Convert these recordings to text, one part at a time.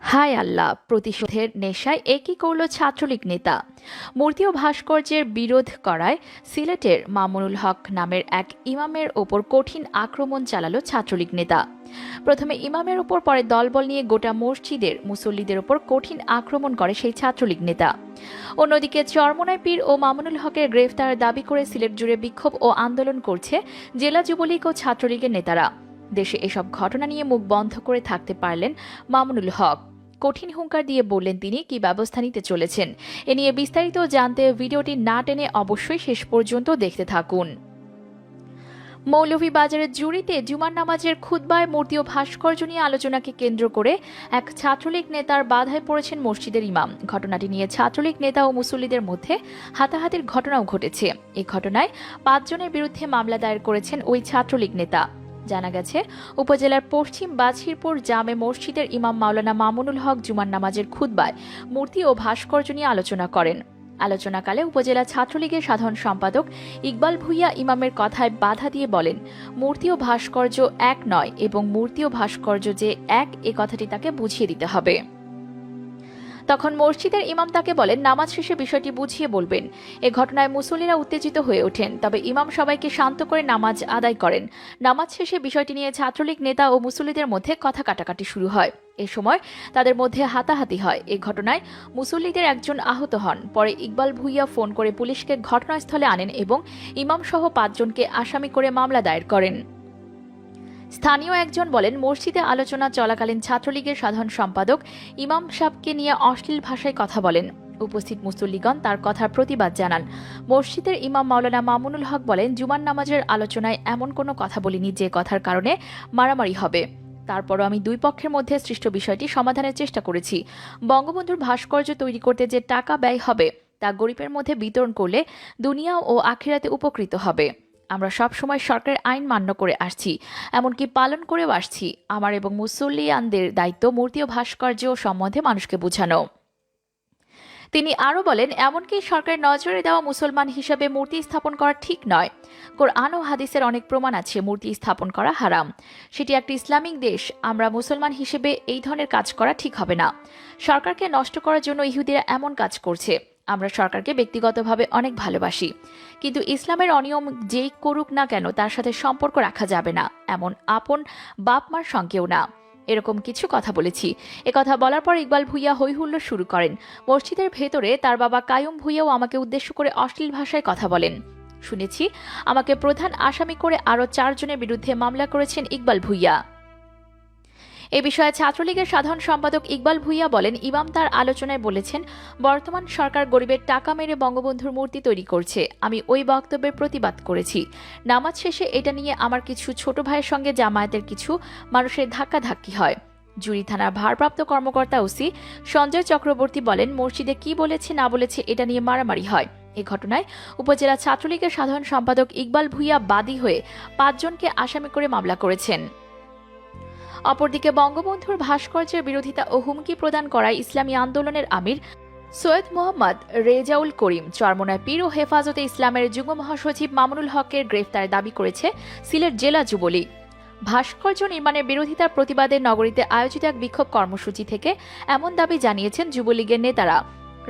হায় আল্লাহ, প্রতিশোধের নেশায় একই করল ছাত্রলীগ নেতা? মূর্তি ও ভাস্কর্যের বিরোধ করায় সিলেটের মামুনুল হক নামের এক ইমামের ওপর কঠিন আক্রমণ চালালো ছাত্রলীগ নেতা। প্রথমে ইমামের ওপর, পরে দলবল নিয়ে গোটা মসজিদের মুসল্লিদের ওপর কঠিন আক্রমণ করে সেই ছাত্রলীগ নেতা। অন্যদিকে চরমনায় পীর ও মামুনুল হকের গ্রেফতার দাবি করে সিলেট জুড়ে বিক্ষোভ ও আন্দোলন করছে জেলা যুবলীগ ও ছাত্রলীগের নেতারা। দেশে এসব ঘটনা নিয়ে মুখ বন্ধ করে থাকতে পারলেন মামুনুল হক। কঠিন হুঙ্কার দিয়ে বললেন তিনি কি ব্যবস্থা নিতে চলেছেন। এ নিয়ে বিস্তারিত জানতে ভিডিওটি না টেনে অবশ্যই শেষ পর্যন্ত দেখতে থাকুন। মৌলভীবাজারের জুড়িতে জুমার নামাজের খুতবায় মূর্তি ও ভাস্কর্য নিয়ে আলোচনাকে কেন্দ্র করে এক ছাত্রলীগ নেতার বাধায় পড়েছেন মসজিদের ইমাম। ঘটনাটি নিয়ে ছাত্রলীগ নেতা ও মুসল্লিদের মধ্যে হাতাহাতির ঘটনাও ঘটেছে। এই ঘটনায় পাঁচজনের বিরুদ্ধে মামলা দায়ের করেছেন ওই ছাত্রলীগ নেতা। জানা গেছে, উপজেলার পশ্চিম বাছিরপুর জামে মসজিদের ইমাম মাওলানা মামুনুল হক জুমার নামাজের খুতবায় মূর্তি ও ভাস্কর্য নিয়ে আলোচনা করেন। আলোচনাকালে উপজেলা ছাত্রলীগের সাধারণ সম্পাদক ইকবাল ভুইয়া ইমামের কথায় বাধা দিয়ে বলেন, মূর্তি ও ভাস্কর্য এক নয় এবং মূর্তি ও ভাস্কর্য যে এক, এ কথাটি তাকে বুঝিয়ে দিতে হবে। তখন মসজিদের ইমাম তাকে বলেন, নামাজ শেষে বিষয়টি বুঝিয়ে বলবেন। এ ঘটনায় মুসল্লিরা উত্তেজিত হয়ে ওঠেন। তবে ইমাম সবাইকে শান্ত করে নামাজ আদায় করেন। নামাজ শেষে বিষয়টি নিয়ে ছাত্রলীগ নেতা ও মুসল্লিদের মধ্যে কথা কাটাকাটি শুরু হয়। এ সময় তাদের মধ্যে হাতাহাতি হয়। এ ঘটনায় মুসল্লিদের একজন আহত হন। পরে ইকবাল ভুইয়া ফোন করে পুলিশকে ঘটনাস্থলে আনেন এবং ইমাম সহ পাঁচজনকে আসামি করে মামলা দায়ের করেন। স্থানীয় একজন বলেন, মসজিদে আলোচনা চলাকালীন ছাত্রলীগের সাধারণ সম্পাদক ইমাম সাহকে নিয়ে অশ্লীল ভাষায় কথা বলেন। উপস্থিত মুসল্লিগণ তার কথার প্রতিবাদ জানান। মসজিদের ইমাম মাওলানা মামুনুল হক বলেন, জুমার নামাজের আলোচনায় এমন কোনো কথা বলিনি যে কথার কারণে মারামারি হবে। তারপরও আমি দুই পক্ষের মধ্যে সৃষ্ট বিষয়টি সমাধানের চেষ্টা করেছি। বঙ্গবন্ধুর ভাস্কর্য তৈরি করতে যে টাকা ব্যয় হবে, তা গরিবের মধ্যে বিতরণ করলে দুনিয়া ও আখিরাতে উপকৃত হবে। আমরা সব সময় সরকারের আইন মান্য করে আসছি, এমনকি পালন করেও আসছি। আমার এবং মুসল্লিয়ানদের দায়িত্ব মূর্তি ও ভাস্কর্য সম্বন্ধে মানুষকে বোঝানো। তিনি আরও বলেন, এমনকি সরকারের নজরে দেওয়া মুসলমান হিসাবে মূর্তি স্থাপন করা ঠিক নয়। কোরআন ও হাদিসের অনেক প্রমাণ আছে, মূর্তি স্থাপন করা হারাম। সেটি একটি ইসলামিক দেশ, আমরা মুসলমান হিসেবে এই ধরনের কাজ করা ঠিক হবে না। সরকারকে নষ্ট করার জন্য ইহুদিরা এমন কাজ করছে। আমরা সরকারকে ব্যক্তিগতভাবে অনেক ভালোবাসি। কিন্তু ইসলামের অনিয়ম যেই করুক না কেন, তার সাথে সম্পর্ক রাখা যাবে না। এমন আপন বাপ মার সঙ্গেও না। এরকম কিছু কথা বলেছি। এ কথা বলার পর ইকবাল ভুইয়া হৈহুল্লোড় শুরু করেন। মসজিদের ভেতরে তার বাবা কায়ুম ভুইয়াও আমাকে উদ্দেশ্য করে অশ্লীল ভাষায় কথা বলেন। শুনেছি, আমাকে প্রধান আসামি করে আরও চারজনের বিরুদ্ধে মামলা করেছেন ইকবাল ভুইয়া। এ বিষয়ে ছাত্রলীগের সাধারণ সম্পাদক ইকবাল ভুইয়া বলেন, ইমাম তার আলোচনায় বলেছেন, বর্তমান সরকার গরিবের টাকা মেরে বঙ্গবন্ধুর মূর্তি তৈরি করছে। আমি ওই বক্তব্যের প্রতিবাদ করেছি। নামাজ শেষে এটা নিয়ে আমার কিছু ছোট ভাইয়ের সঙ্গে জামায়াতের কিছু মানুষের ধাক্কাধাক্কি হয়। জুরি থানার ভারপ্রাপ্ত কর্মকর্তা ওসি সঞ্জয় চক্রবর্তী বলেন, মসজিদে কি বলেছে, না বলেছে, এটা নিয়ে মারামারি হয়। এ ঘটনায় উপজেলা ছাত্রলীগের সাধারণ সম্পাদক ইকবাল ভুইয়া বাদী হয়ে পাঁচজনকে আসামি করে মামলা করেছেন। অপরদিকে বঙ্গবন্ধুর ভাস্কর্যের বিরোধিতা ও হুমকি প্রদান করায় ইসলামী আন্দোলনের আমির সৈয়দ মোহাম্মদ রেজাউল করিম, চরমনায় পীর ও হেফাজতে ইসলামের যুগ্ম মহাসচিব মামুনুল হকের গ্রেফতার দাবি করেছে সিলেট জেলা যুবলীগ। ভাস্কর্য নির্মাণের বিরোধিতার প্রতিবাদে নগরীতে আয়োজিত এক বিক্ষোভ কর্মসূচি থেকে এমন দাবি জানিয়েছেন যুবলীগের নেতারা।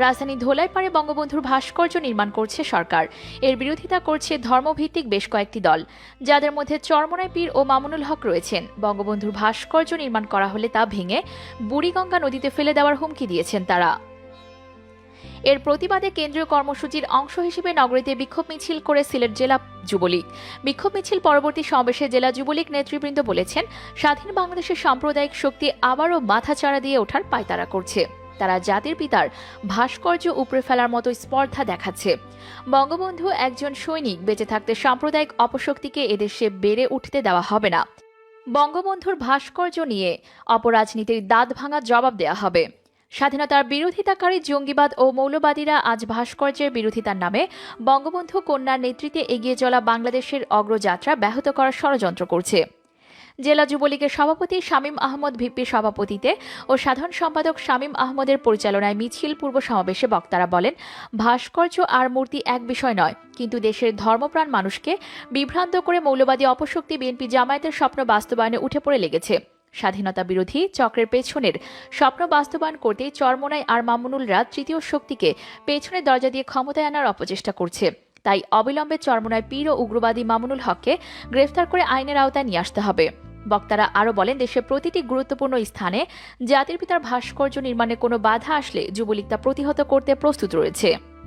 রাজধানী ধোলাইপাড়ে বঙ্গবন্ধুর ভাস্কর্য নির্মাণ করছে সরকার। এর বিরোধিতা করছে ধর্মভিত্তিক বেশ কয়েকটি দল, যাদের মধ্যে চরমনায় পীর ও মামুনুল হক রয়েছেন। বঙ্গবন্ধুর ভাস্কর্য নির্মাণ করা হলে তা ভেঙে বুড়িগঙ্গা নদীতে ফেলে দেওয়ার হুমকি দিয়েছেন তারা। এর প্রতিবাদে কেন্দ্রীয় কর্মসূচির অংশ হিসেবে নগরীতে বিক্ষোভ মিছিল করে সিলেট জেলা যুবলীগ। বিক্ষোভ মিছিল পরবর্তী সমাবেশে জেলা যুবলীগ নেতৃবৃন্দ বলেছেন, স্বাধীন বাংলাদেশের সাম্প্রদায়িক শক্তি আবারও মাথাচাড়া দিয়ে ওঠার পায়তারা করছে। তারা জাতির পিতার ভাস্কর্য উপড়ে ফেলার মতো স্পর্ধা দেখাচ্ছে। বঙ্গবন্ধু একজন সৈনিক, বেঁচে থাকতে সাম্প্রদায়িক অপশক্তিকে এদেশে বেড়ে উঠতে দেওয়া হবে না। বঙ্গবন্ধুর ভাস্কর্য নিয়ে অপরাজনীতির দাঁত ভাঙা জবাব দেওয়া হবে। স্বাধীনতার বিরোধিতাকারী জঙ্গিবাদ ও মৌলবাদীরা আজ ভাস্কর্যের বিরোধিতার নামে বঙ্গবন্ধু কন্যার নেতৃত্বে এগিয়ে চলা বাংলাদেশের অগ্রযাত্রা ব্যাহত করার ষড়যন্ত্র করছে। জেলা যুবলীগের সভাপতি শামীম আহমদ ভিপির সভাপতিতে ও সাধারণ সম্পাদক শামীম আহমদের পরিচালনায় মিছিল পূর্ব সমাবেশে বক্তারা বলেন, ভাস্কর্য আর মূর্তি এক বিষয় নয়, কিন্তু দেশের ধর্মপ্রাণ মানুষকে বিভ্রান্ত করে মৌলবাদী অপশক্তি বিএনপি জামায়াতের স্বপ্ন বাস্তবায়নে উঠে পড়ে লেগেছে। স্বাধীনতা বিরোধী চক্রের পেছনের স্বপ্ন বাস্তবায়ন করতে চরমোনাই আর মামুনুলরা তৃতীয় শক্তিকে পেছনের দরজা দিয়ে ক্ষমতায় আনার অপচেষ্টা করছে। তাই অবিলম্বে চরমোনায় পীর ও উগ্রবাদী মামুনুল হককে গ্রেফতার করে আইনের আওতায় নিয়ে আসতে হবে। বক্তারা আরও বলেন, দেশের প্রতিটি গুরুত্বপূর্ণ স্থানে জাতির পিতার ভাস্কর্য নির্মাণে কোনো বাধা আসলে যুবলীগ তা প্রতিহত করতে প্রস্তুত রয়েছে।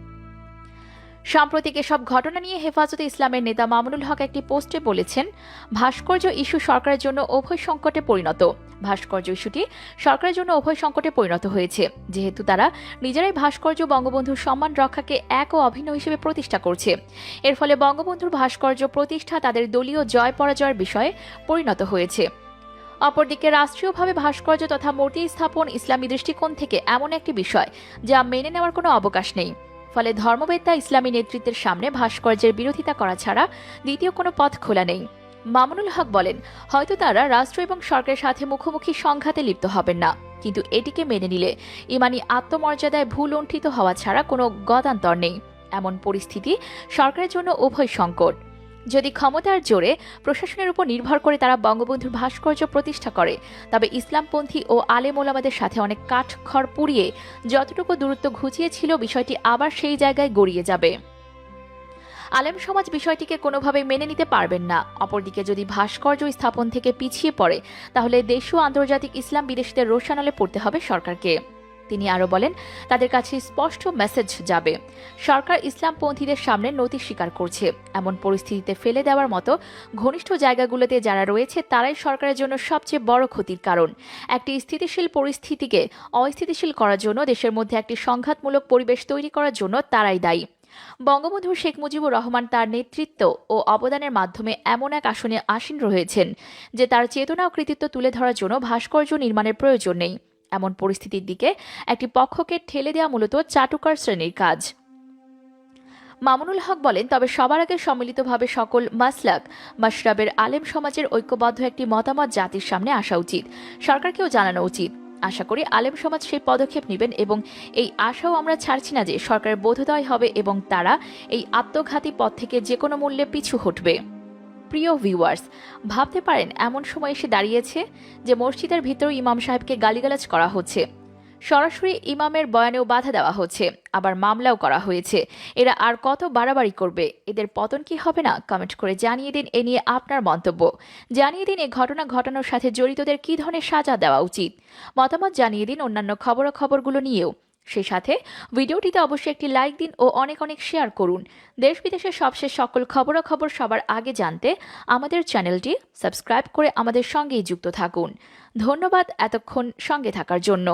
সাম্প্রতিক এসব ঘটনা নিয়ে হেফাজতে ইসলামের নেতা মামুনুল হক একটি পোস্টে বলেছেন, ভাস্কর্য ইস্যু সরকারের জন্য উভয় সংকটে পরিণত। ভাস্কর্য ইস্যুটি সরকারের জন্য উভয় সংকটে পরিণত হয়েছে। যেহেতু তারা নিজেরাই ভাস্কর্য বঙ্গবন্ধুর সম্মান রক্ষাকে এক ও অভিন্ন হিসেবে প্রতিষ্ঠা করছে। এর ফলে বঙ্গবন্ধুর ভাস্কর্য প্রতিষ্ঠা তাদের দলীয় জয় পরাজয়ের বিষয়ে পরিণত হয়েছে। অপরদিকে রাষ্ট্রীয়ভাবে ভাস্কর্য তথা মূর্তি স্থাপন ইসলামী দৃষ্টিকোণ থেকে এমন একটি বিষয় যা মেনে নেওয়ার কোনো অবকাশ নেই। ফলে ধর্মবেত্তা ইসলামী নেতৃত্বের সামনে ভাস্কর্যের বিরোধিতা করা ছাড়া দ্বিতীয় কোনো পথ খোলা নেই। মামুনুল হক বলেন, হয়তো তারা রাষ্ট্র এবং সরকারের সাথে মুখোমুখি সংঘাতে লিপ্ত হবেন না, কিন্তু এটিকে মেনে নিলে ইমানি আত্মমর্যাদায় ভুল অন্ঠিত হওয়া ছাড়া কোনো গদান্তর নেই। এমন পরিস্থিতি সরকারের জন্য উভয় সংকট। যদি ক্ষমতার জোরে প্রশাসনের উপর নির্ভর করে তারা বঙ্গবন্ধুর ভাস্কর্য প্রতিষ্ঠা করে, তবে ইসলামপন্থী ও আলেম ওলামাদের সাথে অনেক কাঠ খড় পুড়িয়ে যতটুকু দূরত্ব ঘুচিয়েছিল, বিষয়টি আবার সেই জায়গায় গড়িয়ে যাবে। আলেম সমাজ বিষয়টিকে কোনোভাবে মেনে নিতে পারবেন না। অপরদিকে যদি ভাস্কর্য স্থাপন থেকে পিছিয়ে পড়ে, তাহলে দেশীয় আন্তর্জাতিক ইসলাম বিদেশিদের রোশানলে পড়তে হবে সরকারকে। তিনি আরও বলেন, তাদের কাছে স্পষ্ট মেসেজ যাবে। সরকার ইসলামপন্থীদের সামনে নতি স্বীকার করছে। এমন পরিস্থিতিতে ফেলে দেওয়ার মতো ঘনিষ্ঠ জায়গাগুলোতে যারা রয়েছে, তারাই সরকারের জন্য সবচেয়ে বড় ক্ষতির কারণ। একটি স্থিতিশীল পরিস্থিতিকে অস্থিতিশীল করার জন্য, দেশের মধ্যে একটি সংঘাতমূলক পরিবেশ তৈরি করার জন্য তারাই দায়ী। বঙ্গবন্ধু শেখ মুজিবুর রহমান তার নেতৃত্ব ও অবদানের মাধ্যমে এমন এক আসনে আসীন রয়েছেন, যে তার চেতনা ও কৃতিত্ব তুলে ধরার জন্য ভাস্কর্য নির্মাণের প্রয়োজন নেই। এমন পরিস্থিতির দিকে একটি পক্ষকে ঠেলে দেওয়া মূলত চাটুকার শ্রেণির কাজ। মামুনুল হক বলেন, তবে সবার আগে সম্মিলিতভাবে সকল মাসলাক, মাশরাবের আলেম সমাজের ঐক্যবদ্ধ একটি মতামত জাতির সামনে আসা উচিত। সরকারকেও জানানো উচিত। আশা করি আলেম সমাজ সেই পদক্ষেপ নেবেন এবং এই আশাও আমরা ছাড়ছি না যে সরকারের বোধোদয় হবে এবং তারা এই আত্মঘাতী পথ থেকে যে কোনো মূল্যে পিছু হটবে। প্রিয় ভিউয়ার্স ভাবতে পারেন এমন সময় এসে দাঁড়িয়েছে যে মসজিদের ভিতরেও ইমাম সাহেবকে গালিগালাজ করা হচ্ছে। সরাসরি ইমামের বয়ানেও বাধা দেওয়া হচ্ছে, আবার মামলাও করা হয়েছে। এরা আর কত বাড়াবাড়ি করবে? এদের পতন কি হবে না? কমেন্ট করে জানিয়ে দিন এ নিয়ে আপনার মন্তব্য। জানিয়ে দিন এ ঘটনা ঘটানোর সাথে জড়িতদের কী ধরনের সাজা দেওয়া উচিত? মতামত জানিয়ে দিন অন্যান্য খবরাখবরগুলো নিয়েও। সেই সাথে ভিডিওটিতে অবশ্যই একটি লাইক দিন ও অনেক অনেক শেয়ার করুন। দেশ বিদেশের সবশেষ সকল খবরাখবর সবার আগে জানতে আমাদের চ্যানেলটি সাবস্ক্রাইব করে আমাদের সঙ্গেই যুক্ত থাকুন। ধন্যবাদ এতক্ষণ সঙ্গে থাকার জন্য।